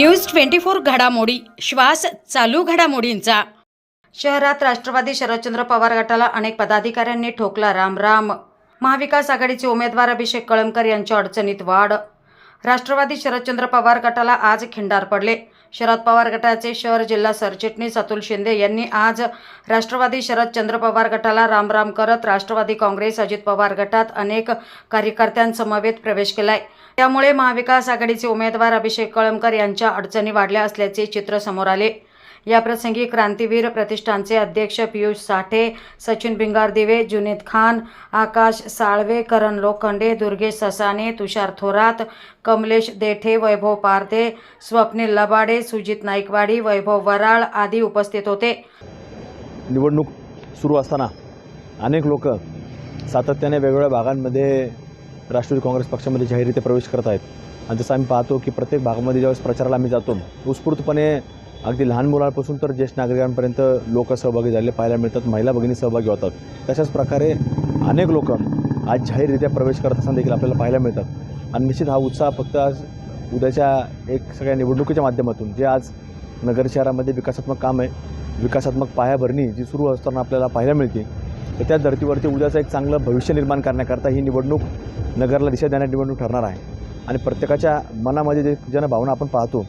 News twenty four घडामोडी. श्वास चालू घडामोडींचा. शहरात राष्ट्रवादी शरदचंद्र पवार गटाला अनेक पदाधिकाऱ्यांनी ठोकला राम राम महाविकास आघाडीचे उमेदवार अभिषेक कळमकर यांच्या अडचणीत वाढ राष्ट्रवादी शरदचंद्र पवार गटाला आज खिंडार पडले. शरद पवार गटाचे शहर जिल्हा सरचिटणीस अतुल शिंदे यांनी आज राष्ट्रवादी शरदचंद्र पवार गटाला रामराम करत राष्ट्रवादी काँग्रेस अजित पवार गटात अनेक कार्यकर्त्यांसमवेत प्रवेश केलाय. त्यामुळे महाविकास आघाडीचे उमेदवार अभिषेक कळमकर यांच्या अडचणी वाढल्या असल्याचे चित्र समोर आले. याप्रसंगी क्रांतीवीर प्रतिष्ठानचे अध्यक्ष पियुष साठे सचिन भिंगारदिवे जुनेद खान आकाश साळवे करण लोखंडे दुर्गेश ससाने तुषार थोरात कमलेश देठे वैभव पारदे स्वप्नील लबाडे सुजित नाईकवाडी वैभव वराळ आदी उपस्थित होते. निवडणूक सुरू असताना अनेक लोक सातत्याने वेगवेगळ्या भागांमध्ये राष्ट्रवादी काँग्रेस पक्षामध्ये जाहीररित्या प्रवेश करत आहेत. आणि जसं आम्ही पाहतो की प्रत्येक भागामध्ये ज्यावेळेस प्रचाराला आम्ही जातो उत्स्फूर्तपणे अगदी लहान मुलांपासून तर ज्येष्ठ नागरिकांपर्यंत लोक सहभागी झालेले पाहायला मिळतात महिला भगिनी सहभागी होतात. तशाच प्रकारे अनेक लोक आज जाहीररित्या प्रवेश करत असताना देखील आपल्याला पाहायला मिळतात. आणि निश्चित हा उत्साह फक्त आज उद्याच्या एक सगळ्या निवडणुकीच्या माध्यमातून जे आज नगर शहरामध्ये विकासात्मक काम आहे विकासात्मक पायाभरणी जी सुरू असताना आपल्याला पाहायला मिळते तर त्या धर्तीवरती उद्याचं एक चांगलं भविष्य निर्माण करण्याकरता ही निवडणूक नगरला दिशा देणारी निवडणूक ठरणार आहे. आणि प्रत्येकाच्या मनामध्ये जे जनभावना आपण पाहतो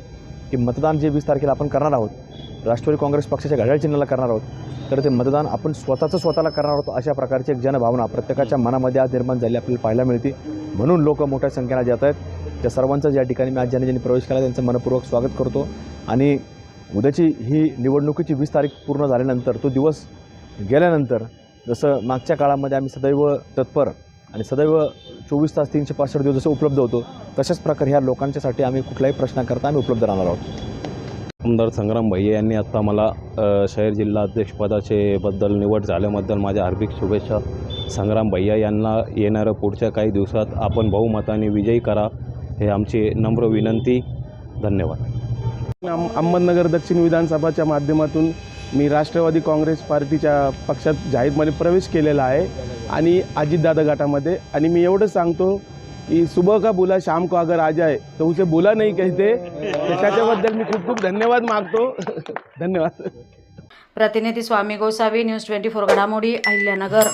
की मतदान जे वीस तारखेला आपण करणार आहोत राष्ट्रवादी काँग्रेस पक्षाच्या घड्याळ चिन्हाला करणार आहोत तर ते मतदान आपण स्वतःचं स्वतःला करणार आहोत अशा प्रकारची एक जनभावना प्रत्येकाच्या मनामध्ये आज निर्माण झाली आपल्याला पाहायला मिळते. म्हणून लोक मोठ्या संख्येनं जात आहेत. त्या सर्वांचं या ठिकाणी मी आज ज्यांनी ज्यांनी प्रवेश केला त्यांचं मनपूर्वक स्वागत करतो. आणि उद्याची ही निवडणुकीची वीस तारीख पूर्ण झाल्यानंतर तो दिवस गेल्यानंतर जसं मागच्या काळामध्ये आम्ही सदैव तत्पर आणि सदैव चोवीस तास तीनशे पासष्ट दिवस जसं उपलब्ध होतो तशाच प्रकारे ह्या लोकांच्यासाठी आम्ही कुठल्याही प्रश्नाकरता आम्ही उपलब्ध राहणार आहोत. आमदार संग्राम भैया यांनी आत्ता मला शहर जिल्हा अध्यक्षपदाचे बद्दल निवड झाल्याबद्दल माझ्या हार्दिक शुभेच्छा. संग्राम भैया यांना येणाऱ्या पुढच्या काही दिवसात आपण बहुमताने विजयी करा हे आमची नम्र विनंती. धन्यवाद. अहम- अहमदनगर दक्षिण विधानसभाच्या माध्यमातून मी राष्ट्रवादी काँग्रेस पार्टीच्या पक्षात जाहीरमध्ये प्रवेश केलेला आहे आणि अजितदादा गटामध्ये. आणि मी एवढंच सांगतो की सुबह का बोला शाम को अगर आ जाए तो उसे बोला नाही कहते. त्याच्याबद्दल मी खूप खूप धन्यवाद मागतो. धन्यवाद. प्रतिनिधी Swami Gosavi news twenty four घडामोडी अहिल्यानगर.